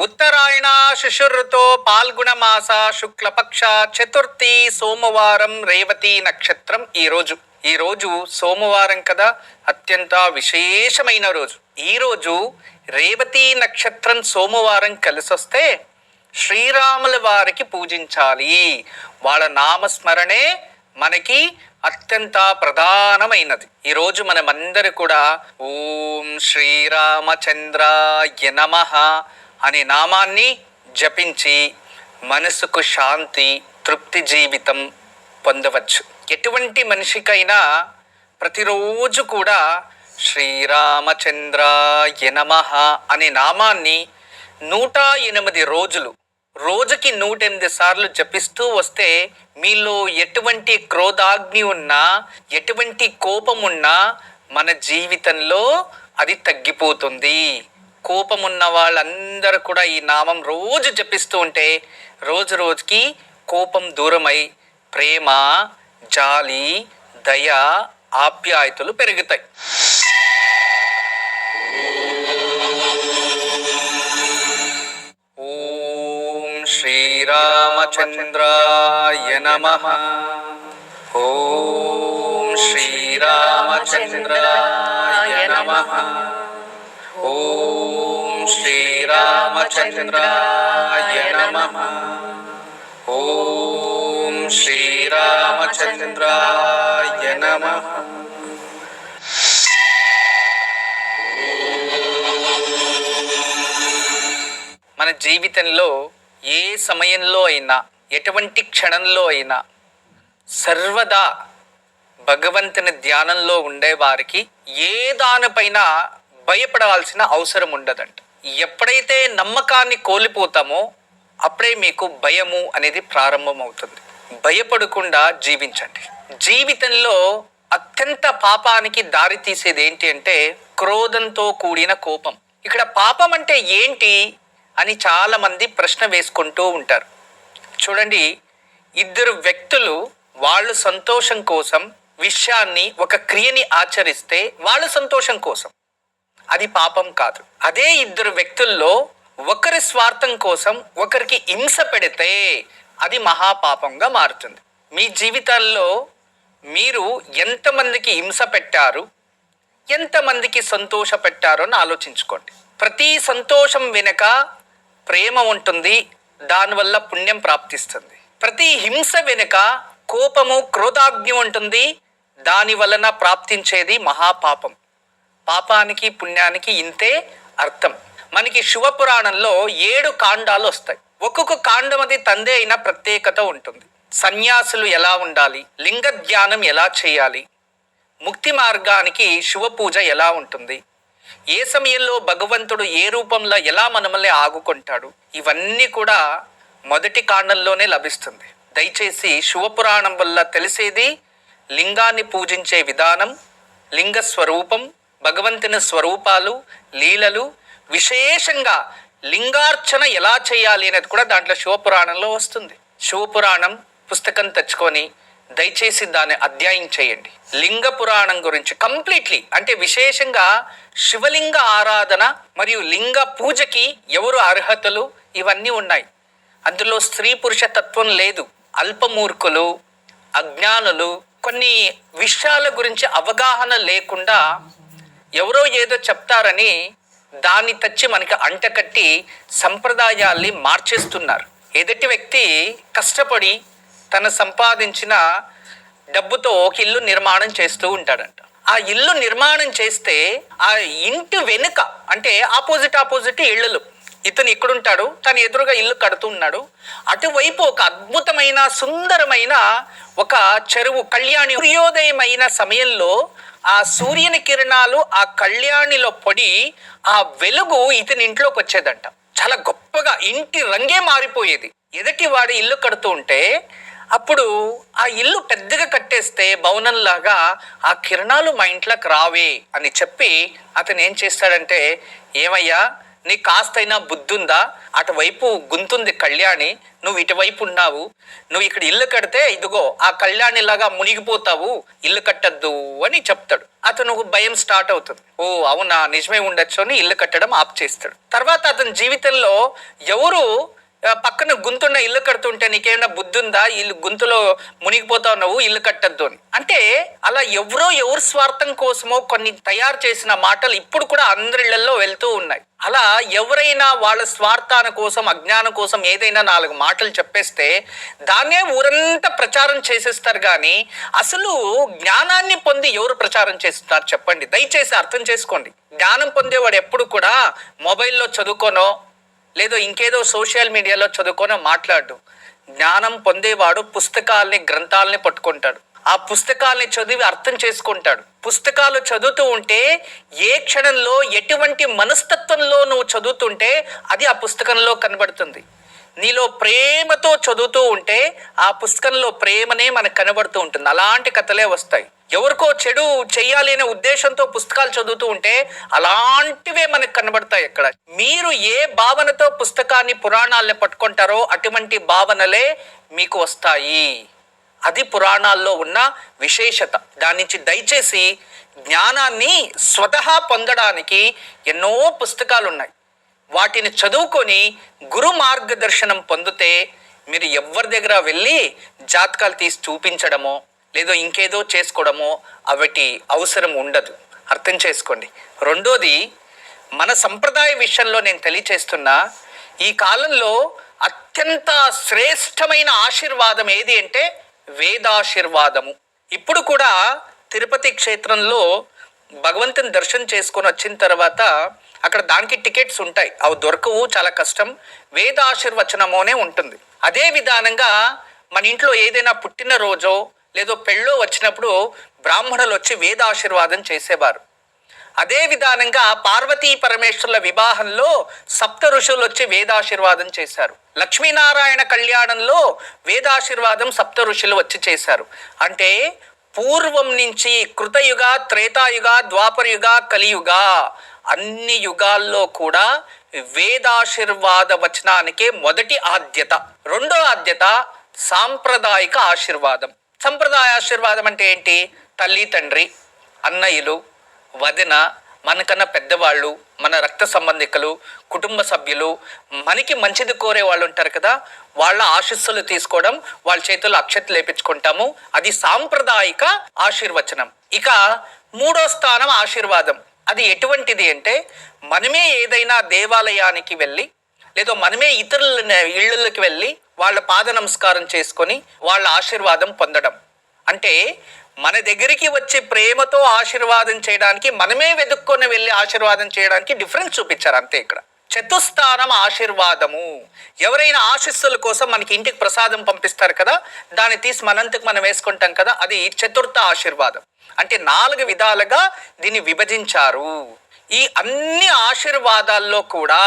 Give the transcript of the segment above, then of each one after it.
ఉత్తరాయణ శిశుర్తో పాల్గుణమాస శుక్లపక్ష చతుర్థి సోమవారం రేవతి నక్షత్రం ఈరోజు ఈరోజు ఈ రోజు సోమవారం కదా అత్యంత విశేషమైన రోజు. ఈరోజు రేవతి నక్షత్రం సోమవారం కలిసొస్తే శ్రీరాముల వారికి పూజించాలి. వాళ్ళ నామస్మరణే మనకి అత్యంత ప్రధానమైనది. ఈరోజు మనమందరూ కూడా ఓం శ్రీరామచంద్రాయ నమః. అనే నామాన్ని జపించి మనసుకు శాంతి తృప్తి జీవితం పొందవచ్చు. ఎటువంటి మనిషికైనా ప్రతిరోజు కూడా శ్రీరామచంద్రాయ నమ అనే నామాన్ని నూట ఎనిమిది రోజులు రోజుకి నూట ఎనిమిది సార్లు జపిస్తూ వస్తే మీలో ఎటువంటి క్రోధాగ్ని ఉన్నా ఎటువంటి కోపం ఉన్నా మన జీవితంలో అది తగ్గిపోతుంది. కోపం ఉన్న వాళ్ళందరూ కూడా ఈ నామం రోజు జపిస్తూ ఉంటే రోజు రోజుకి కోపం దూరమై ప్రేమ జాలి దయ ఆప్యాయతలు పెరుగుతాయి. ఓం శ్రీరామచంద్రాయ నమ. ఓం శ్రీరామచంద్రాయ నమ. ఓం శ్రీరామచంద్రాయ నమ. ఓం శ్రీరామచంద్రాయ నమ. మన జీవితంలో ఏ సమయంలో అయినా ఎటువంటి క్షణంలో అయినా సర్వదా భగవంతుని ధ్యానంలో ఉండే వారికి ఏ దానిపైన భయపడాల్సిన అవసరం ఉండదంట. ఎప్పుడైతే నమ్మకాన్ని కోల్పోతామో అప్పుడే మీకు భయము అనేది ప్రారంభమవుతుంది. భయపడకుండా జీవించండి. జీవితంలో అత్యంత పాపానికి దారి తీసేది ఏంటి అంటే క్రోధంతో కూడిన కోపం. ఇక్కడ పాపం అంటే ఏంటి అని చాలామంది ప్రశ్న వేసుకుంటూ ఉంటారు. చూడండి ఇద్దరు వ్యక్తులు వాళ్ళు సంతోషం కోసం విషయాన్ని ఒక క్రియని ఆచరిస్తే వాళ్ళు సంతోషం కోసం. అది పాపం కాదు. అదే ఇద్దరు వ్యక్తుల్లో ఒకరి స్వార్థం కోసం ఒకరికి హింస పెడితే అది మహాపాపంగా మారుతుంది. మీ జీవితాల్లో మీరు ఎంతమందికి హింస పెట్టారు ఎంతమందికి సంతోష పెట్టారో అని ఆలోచించుకోండి. ప్రతి సంతోషం వెనుక ప్రేమ ఉంటుంది దానివల్ల పుణ్యం ప్రాప్తిస్తుంది. ప్రతి హింస వెనుక కోపము క్రోధాగ్ని ఉంటుంది దాని వలన ప్రాప్తించేది మహాపాపం. పాపానికి పుణ్యానికి ఇంతే అర్థం. మనకి శివపురాణంలో ఏడు కాండాలు వస్తాయి. ఒక్కొక్క కాండం అది తందే అయిన ప్రత్యేకత ఉంటుంది. సన్యాసులు ఎలా ఉండాలి? లింగ ధ్యానం ఎలా చేయాలి? ముక్తి మార్గానికి శివపూజ ఎలా ఉంటుంది? ఏ సమయంలో భగవంతుడు ఏ రూపంలో ఎలా మనమల్ని ఆగుకుంటాడు ఇవన్నీ కూడా మొదటి కాండంలోనే లభిస్తుంది. దయచేసి శివపురాణం వల్ల తెలిసేది లింగాన్ని పూజించే విధానం లింగ స్వరూపం భగవంతుని స్వరూపాలు లీలలు విశేషంగా లింగార్చన ఎలా చేయాలి అనేది కూడా దాంట్లో శివపురాణంలో వస్తుంది. శివపురాణం పుస్తకం తెచ్చుకొని దయచేసి దాన్ని అధ్యాయం చేయండి. లింగ పురాణం గురించి కంప్లీట్లీ అంటే విశేషంగా శివలింగ ఆరాధన మరియు లింగ పూజకి ఎవరు అర్హతలు ఇవన్నీ ఉన్నాయి. అందులో స్త్రీ పురుష తత్వం లేదు. అల్పమూర్ఖులు అజ్ఞానులు కొన్ని విషయాల గురించి అవగాహన లేకుండా ఎవరో ఏదో చెప్తారని దాన్ని తెచ్చి మనకి అంటకట్టి సంప్రదాయాల్ని మార్చేస్తున్నారు. ఎదుటి వ్యక్తి కష్టపడి తను సంపాదించిన డబ్బుతో ఒక ఇల్లు నిర్మాణం చేస్తూ ఉంటాడంట. ఆ ఇల్లు నిర్మాణం చేస్తే ఆ ఇంటి వెనుక అంటే ఆపోజిట్ ఆపోజిట్ ఇళ్ళు ఇతను ఇక్కడుంటాడు తను ఎదురుగా ఇల్లు కడుతూ ఉన్నాడు. అటువైపు ఒక అద్భుతమైన సుందరమైన ఒక చెరువు కళ్యాణి సూర్యోదయమైన సమయంలో ఆ సూర్యుని కిరణాలు ఆ కళ్యాణిలో పడి ఆ వెలుగు ఇతని ఇంట్లోకి వచ్చేదంట. చాలా గొప్పగా ఇంటి రంగే మారిపోయేది. ఎదుటి వాడి ఇల్లు కడుతూ ఉంటే అప్పుడు ఆ ఇల్లు పెద్దగా కట్టేస్తే భవనంలాగా ఆ కిరణాలు మా ఇంట్లోకి రావే అని చెప్పి అతను ఏం చేస్తాడంటే ఏమయ్యా నీ కాస్తైనా బుద్ధుందా? అటువైపు గుంతుంది కళ్యాణి నువ్వు ఇటువైపు ఉన్నావు నువ్వు ఇక్కడ ఇల్లు కడితే ఇదిగో ఆ కళ్యాణిలాగా మునిగిపోతావు. ఇల్లు కట్టద్దు అని చెప్తాడు. అతను భయం స్టార్ట్ అవుతుంది. ఓ అవునా నిజమే ఉండొచ్చు అని ఇల్లు కట్టడం ఆప్ చేస్తాడు తర్వాత అతని జీవితంలో ఎవరు పక్కన గుంతున్న ఇల్లు కడుతుంటే నీకేమైనా బుద్ధి ఉందా ఇల్లు గుంతులో మునిగిపోతా ఉన్నావు ఇల్లు కట్టద్దు అని. అంటే అలా ఎవరో ఎవరి స్వార్థం కోసమో కొన్ని తయారు చేసిన మాటలు ఇప్పుడు కూడా అందరిళ్ళలో వెళ్తూ ఉన్నాయి. అలా ఎవరైనా వాళ్ళ స్వార్థాన కోసం అజ్ఞానం కోసం ఏదైనా నాలుగు మాటలు చెప్పేస్తే దాన్నే ఊరంతా ప్రచారం చేసేస్తారు కానీ అసలు జ్ఞానాన్ని పొంది ఎవరు ప్రచారం చేస్తున్నారు చెప్పండి. దయచేసి అర్థం చేసుకోండి. జ్ఞానం పొందేవాడు ఎప్పుడు కూడా మొబైల్లో చదువుకోనో లేదో ఇంకేదో సోషల్ మీడియాలో చదువుకొని మాట్లాడు. జ్ఞానం పొందేవాడు పుస్తకాల్ని గ్రంథాలని పట్టుకుంటాడు. ఆ పుస్తకాల్ని చదివి అర్థం చేసుకుంటాడు. పుస్తకాలు చదువుతూ ఉంటే ఏ క్షణంలో ఎటువంటి మనస్తత్వంలో నువ్వు చదువుతుంటే అది ఆ పుస్తకంలో కనబడుతుంది. నీలో ప్రేమతో చదువుతూ ఉంటే ఆ పుస్తకంలో ప్రేమనే మనకు కనబడుతూ ఉంటుంది. అలాంటి కథలే వస్తాయి. ఎవరికో చెడు చెయ్యాలి అనే ఉద్దేశంతో పుస్తకాలు చదువుతూ ఉంటే అలాంటివే మనకు కనబడతాయి ఇక్కడ మీరు ఏ భావనతో పుస్తకాన్ని పురాణాలని పట్టుకుంటారో అటువంటి భావనలే మీకు వస్తాయి. అది పురాణాల్లో ఉన్న విశేషత. దాని నుంచి దయచేసి జ్ఞానాన్ని స్వతహా పొందడానికి ఎన్నో పుస్తకాలు ఉన్నాయి వాటిని చదువుకొని గురు మార్గదర్శనం పొందితే మీరు ఎవరి దగ్గర వెళ్ళి జాతకాలు తీసి చూపించడమో లేదో ఇంకేదో చేసుకోవడమో అవిటి అవసరం ఉండదు. అర్థం చేసుకోండి. రెండోది మన సంప్రదాయ విషయంలో నేను తెలియచేస్తున్నా ఈ కాలంలో అత్యంత శ్రేష్టమైన ఆశీర్వాదం ఏది అంటే వేదాశీర్వాదము. ఇప్పుడు కూడా తిరుపతి క్షేత్రంలో భగవంతుని దర్శనం చేసుకొని వచ్చిన తర్వాత అక్కడ దానికి టికెట్స్ ఉంటాయి. అవి దొరకవు చాలా కష్టం. వేదాశీర్వచనమోనే ఉంటుంది. అదే విధానంగా మన ఇంట్లో ఏదైనా పుట్టినరోజో లేదో పెళ్ళో వచ్చినప్పుడు బ్రాహ్మణులు వచ్చి వేదాశీర్వాదం చేసేవారు. అదే విధానంగా పార్వతీ పరమేశ్వరుల వివాహంలో సప్త ఋషులు వచ్చి వేదాశీర్వాదం చేశారు. లక్ష్మీనారాయణ కళ్యాణంలో వేదాశీర్వాదం సప్త ఋషులు వచ్చి చేశారు. అంటే పూర్వం నుంచి కృతయుగ త్రేతాయుగ ద్వాపరయుగ కలియుగ అన్ని యుగాల్లో కూడా వేదాశీర్వాద వచనానికే మొదటి ఆద్యత. రెండో ఆద్యత సాంప్రదాయిక ఆశీర్వాదం. సంప్రదాయ ఆశీర్వాదం అంటే ఏంటి? తల్లి తండ్రి అన్నయ్యలు వదిన మనకన్నా పెద్దవాళ్ళు మన రక్త సంబంధికులు కుటుంబ సభ్యులు మనకి మంచిది కోరే వాళ్ళు ఉంటారు కదా వాళ్ళ ఆశీస్సులు తీసుకోవడం వాళ్ళ చేతుల్లో అక్షతలు లేపించుకుంటాము. అది సాంప్రదాయిక ఆశీర్వచనం. ఇక మూడో స్థానం ఆశీర్వాదం. అది ఎటువంటిది అంటే మనమే ఏదైనా దేవాలయానికి వెళ్ళి లేదో మనమే ఇతరుల ఇళ్ళకి వెళ్ళి వాళ్ళ పాద నమస్కారం చేసుకొని వాళ్ళ ఆశీర్వాదం పొందడం. అంటే మన దగ్గరికి వచ్చి ప్రేమతో ఆశీర్వాదం చేయడానికి మనమే వెతుక్కొని వెళ్ళి ఆశీర్వాదం చేయడానికి డిఫరెన్స్ చూపించారు అంతే ఇక్కడ. చతుస్థానం ఆశీర్వాదము. ఎవరైనా ఆశీస్సుల కోసం మనకి ఇంటికి ప్రసాదం పంపిస్తారు కదా దాన్ని తీసి మనంతకు మనం వేసుకుంటాం కదా అది చతుర్థ ఆశీర్వాదం. అంటే నాలుగు విధాలుగా దీన్ని విభజించారు. ఈ అన్ని ఆశీర్వాదాల్లో కూడా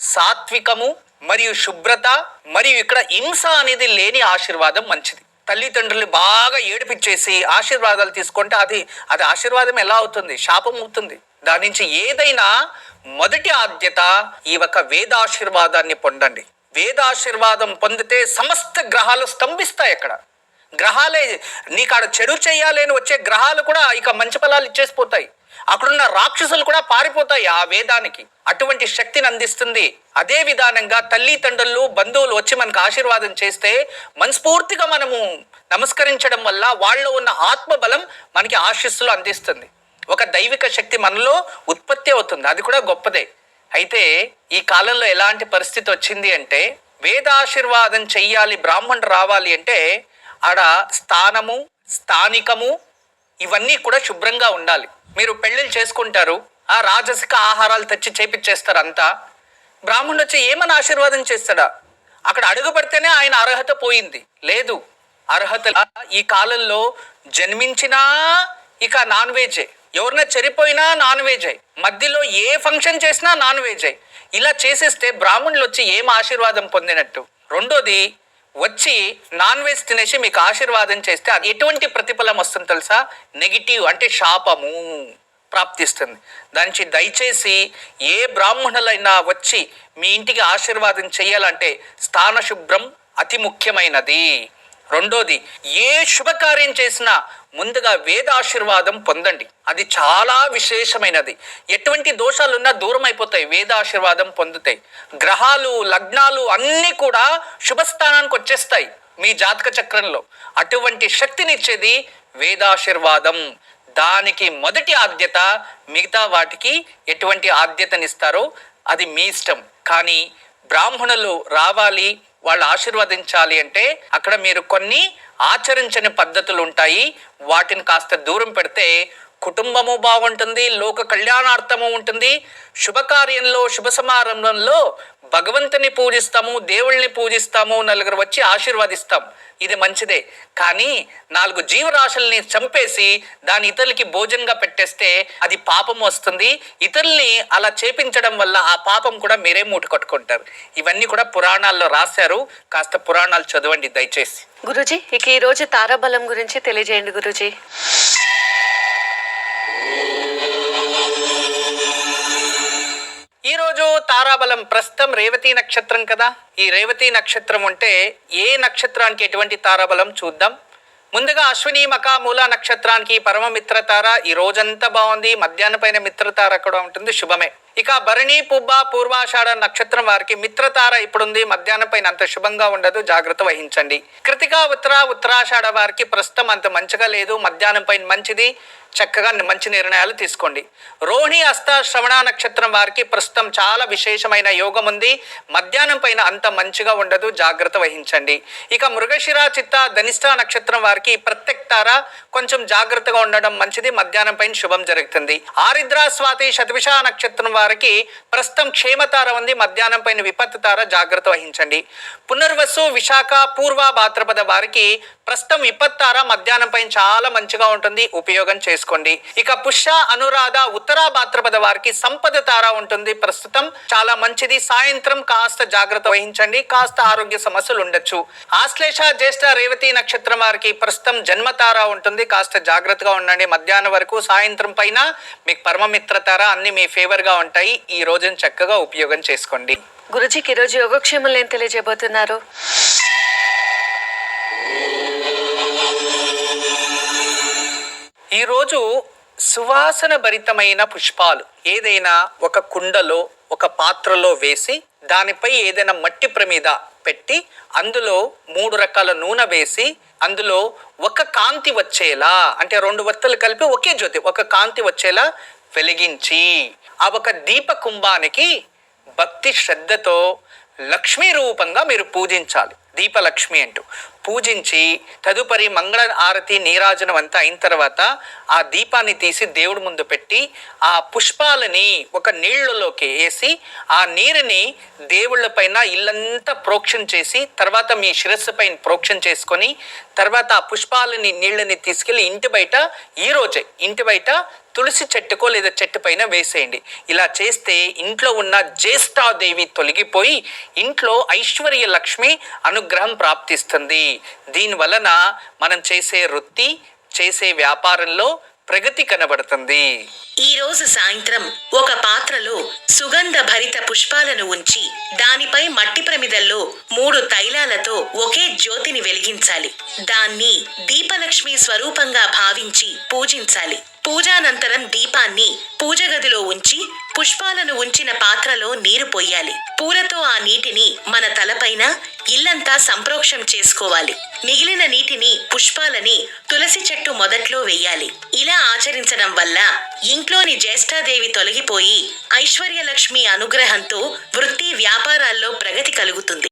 సాత్వికము మరియు శుభ్రత మరియు ఇక్కడ హింస అనేది లేని ఆశీర్వాదం మంచిది. తల్లిదండ్రులు బాగా ఏడిపించేసి ఆశీర్వాదాలు తీసుకుంటే అది అది ఆశీర్వాదం ఎలా అవుతుంది? శాపం అవుతుంది. దాని నుంచి ఏదైనా మొదటి ఆద్యత ఈ ఒక వేదాశీర్వాదాన్ని పొందండి. వేదాశీర్వాదం పొందితే సమస్త గ్రహాలు స్తంభిస్తాయి అక్కడ. గ్రహాలే నీకు ఆడ చెడు చేయాలని వచ్చే గ్రహాలు కూడా ఇక మంచి ఫలాలు ఇచ్చేసిపోతాయి. అక్కడున్న రాక్షసులు కూడా పారిపోతాయి ఆ వేదానికి. అటువంటి శక్తిని అందిస్తుంది. అదే విధానంగా తల్లి తండ్రులు బంధువులు వచ్చి మనకు ఆశీర్వాదం చేస్తే మనస్ఫూర్తిగా మనము నమస్కరించడం వల్ల వాళ్ళలో ఉన్న ఆత్మబలం మనకి ఆశీస్సులు అందిస్తుంది. ఒక దైవిక శక్తి మనలో ఉత్పత్తి అవుతుంది. అది కూడా గొప్పదే. అయితే ఈ కాలంలో ఎలాంటి పరిస్థితి వచ్చింది అంటే వేదాశీర్వాదం చెయ్యాలి బ్రాహ్మణుడు రావాలి అంటే ఆడ స్థానము స్థానికము ఇవన్నీ కూడా శుభ్రంగా ఉండాలి. మీరు పెళ్ళిళ్ళు చేసుకుంటారు ఆ రాజసిక ఆహారాలు తెచ్చి చేపిచ్చేస్తారు అంతా బ్రాహ్మణుడు వచ్చి ఏమని ఆశీర్వాదం చేస్తాడా? అక్కడ అడుగుపడితేనే ఆయన అర్హత పోయింది. లేదు అర్హత ఈ కాలంలో జన్మించినా ఇక నాన్ వెజే. ఎవరైనా చనిపోయినా నాన్ వెజే. మధ్యలో ఏ ఫంక్షన్ చేసినా నాన్ వెజే. ఇలా చేసేస్తే బ్రాహ్మణులు వచ్చి ఏం ఆశీర్వాదం పొందినట్టు? రెండోది వచ్చి నాన్ వెజ్ తినేసి మీకు ఆశీర్వాదం చేస్తే అది ఎటువంటి ప్రతిఫలం వస్తుంది తెలుసా? నెగిటివ్ అంటే శాపము. ప్రాప్తిస్తుంది. దానికి దయచేసి ఏ బ్రాహ్మణులైనా వచ్చి మీ ఇంటికి ఆశీర్వాదం చేయాలంటే స్థాన శుభ్రం అతి ముఖ్యమైనది. రెండోది ఏ శుభకార్యం చేసినా ముందుగా వేద ఆశీర్వాదం పొందండి. అది చాలా విశేషమైనది. ఎటువంటి దోషాలున్నా దూరం అయిపోతాయి వేద ఆశీర్వాదం పొందుతాయి. గ్రహాలు లగ్నాలు అన్నీ కూడా శుభస్థానానికి వచ్చేస్తాయి మీ జాతక చక్రంలో. అటువంటి శక్తినిచ్చేది వేదాశీర్వాదం. దానికి మొదటి ఆద్యత మిగతా వాటికి ఎటువంటి ఆద్యతనిస్తారో అది మీ ఇష్టం. కానీ బ్రాహ్మణులు రావాలి వాళ్ళు ఆశీర్వదించాలి అంటే అక్కడ మీరు కొన్ని ఆచరించని పద్ధతులు ఉంటాయి. వాటిని కాస్త దూరం పెడితే కుటుంబము బాగుంటుంది లోక కళ్యాణార్థము ఉంటుంది. శుభకార్యంలో శుభ సమారంభంలో భగవంతుని పూజిస్తాము దేవుళ్ళని పూజిస్తాము నలుగురు వచ్చి ఆశీర్వదిస్తాం ఇది మంచిదే. కానీ నాలుగు జీవరాశుల్ని చంపేసి దాని ఇతరులకి భోజనంగా పెట్టేస్తే అది పాపం వస్తుంది. ఇతరుల్ని అలా చేపించడం వల్ల ఆ పాపం కూడా మీరే మూట కట్టుకుంటారు. ఇవన్నీ కూడా పురాణాల్లో రాశారు. కాస్త పురాణాలు చదవండి దయచేసి. గురుజీ ఇక ఈ రోజు తారాబలం గురించి తెలియజేయండి గురుజీ. ఈరోజు తారాబలం ప్రస్తుతం రేవతి నక్షత్రం కదా. ఈ రేవతి నక్షత్రం ఉంటే ఏ నక్షత్రానికి ఎటువంటి తారాబలం చూద్దాం. ముందుగా అశ్విని మక మూల నక్షత్రానికి పరమ మిత్రతార ఈ రోజంతా బాగుంది. మధ్యాహ్నం పైన మిత్రతార కూడా ఉంటుంది. శుభమే. ఇక భరణి పుబ్బ పూర్వాషాఢ నక్షత్రం వారికి మిత్రతార ఇప్పుడుంది. మధ్యాహ్నం పైన అంత శుభంగా ఉండదు. జాగ్రత్త వహించండి. కృతిక ఉత్తర ఉత్తరాషాఢ వారికి ప్రస్తుతం అంత మంచిగా లేదు. మధ్యాహ్నం పైన మంచిది. చక్కగా మంచి నిర్ణయాలు తీసుకోండి. రోహిణి అస్త శ్రవణ నక్షత్రం వారికి ప్రస్తుతం చాలా విశేషమైన యోగం ఉంది. మధ్యాహ్నం పైన అంత మంచిగా ఉండదు. జాగ్రత్త వహించండి. ఇక మృగశిర చిత్త ధనిష్ట నక్షత్రం వారికి ప్రత్యక్తార కొంచెం జాగ్రత్తగా ఉండడం మంచిది. మధ్యాహ్నం పైన శుభం జరుగుతుంది. ఆరిద్ర స్వాతి శతవిష నక్షత్రం తారకి ప్రస్తుతం క్షేమతార ఉంది. మధ్యాహ్నం పైన విపత్తు తార జాగ్రత్త వహించండి. పునర్వసు విశాఖ పూర్వ భాద్రపద వారికి ప్రస్తుతం విపత్తార మధ్యాహ్నం పైన చాలా మంచిగా ఉంటుంది. ఉపయోగం చేసుకోండి. ఇక పుష్య అనురాధ ఉత్తరా భాద్రపద వారికి సంపద తార ఉంటుంది. ప్రస్తుతం చాలా మంచిది. సాయంత్రం కాస్త జాగ్రత్త వహించండి. కాస్త ఆరోగ్య సమస్యలు ఉండొచ్చు. ఆశ్లేష జ్యేష్ఠ రేవతి నక్షత్రం వారికి ప్రస్తుతం జన్మతార ఉంటుంది. కాస్త జాగ్రత్తగా ఉండండి. మధ్యాహ్నం వరకు సాయంత్రం పైన మీకు పరమమిత్ర తార అన్ని మీ ఫేవర్గా ఉంటాయి. ఈ రోజున చక్కగా ఉపయోగం చేసుకోండి. గురుజీకి ఈరోజు యోగక్షేమం ఏం తెలియజేయబోతున్నారు. ఈరోజు సువాసన భరితమైన పుష్పాలు. ఏదైనా ఒక కుండలో ఒక పాత్రలో వేసి దానిపై ఏదైనా మట్టి ప్రమిద పెట్టి అందులో మూడు రకాల నూనె వేసి అందులో ఒక కాంతి వచ్చేలా అంటే రెండు వత్తులు కలిపి ఒకే జ్యోతి ఒక కాంతి వచ్చేలా వెలిగించి ఆ ఒక దీప కుంభానికి భక్తి శ్రద్ధతో లక్ష్మీ రూపంగా మీరు పూజించాలి. దీపలక్ష్మి అంటూ. పూజించి తదుపరి మంగళ ఆరతి నీరాజనం అంతా అయిన తర్వాత ఆ దీపాన్ని తీసి దేవుడి ముందు పెట్టి ఆ పుష్పాలని ఒక నీళ్ళలోకి వేసి ఆ నీరుని దేవుళ్ళ పైన ఇల్లంతా ప్రోక్షణ చేసి తర్వాత మీ శిరస్సు పైన ప్రోక్షణ చేసుకొని తర్వాత ఆ పుష్పాలని నీళ్ళని తీసుకెళ్ళి ఇంటి బయట ఈరోజే ఇంటి బయట తులసి చెట్టుకో లేదా చెట్టు పైన వేసేయండి. ఇలా చేస్తే ఇంట్లో ఉన్న జ్యేష్ఠాదేవి తొలగిపోయి ఇంట్లో ఐశ్వర్య లక్ష్మి అనుగ్రహం ప్రాప్తిస్తుంది. దీని వలన మనం చేసే వృత్తి చేసే వ్యాపారంలో ప్రగతి కనబడుతుంది. ఈ రోజు సాయంత్రం ఒక పాత్రలో సుగంధ భరిత పుష్పాలను ఉంచి దానిపై మట్టి ప్రమిదల్లో మూడు తైలాలతో ఒకే జ్యోతిని వెలిగించాలి. దాన్ని దీపలక్ష్మి స్వరూపంగా భావించి పూజించాలి. పూజానంతరం దీపాన్ని పూజ గదిలో ఉంచి పుష్పాలను ఉంచిన పాత్రలో నీరు పొయ్యాలి పూలతో ఆ నీటిని మన తలపైన ఇల్లంతా సంప్రోక్షం చేసుకోవాలి. మిగిలిన నీటిని పుష్పాలని తులసి చెట్టు మొదట్లో వెయ్యాలి ఇలా ఆచరించడం వల్ల ఇంట్లోని జ్యేష్ఠాదేవి తొలగిపోయి ఐశ్వర్యలక్ష్మి అనుగ్రహంతో వృత్తి వ్యాపారాల్లో ప్రగతి కలుగుతుంది.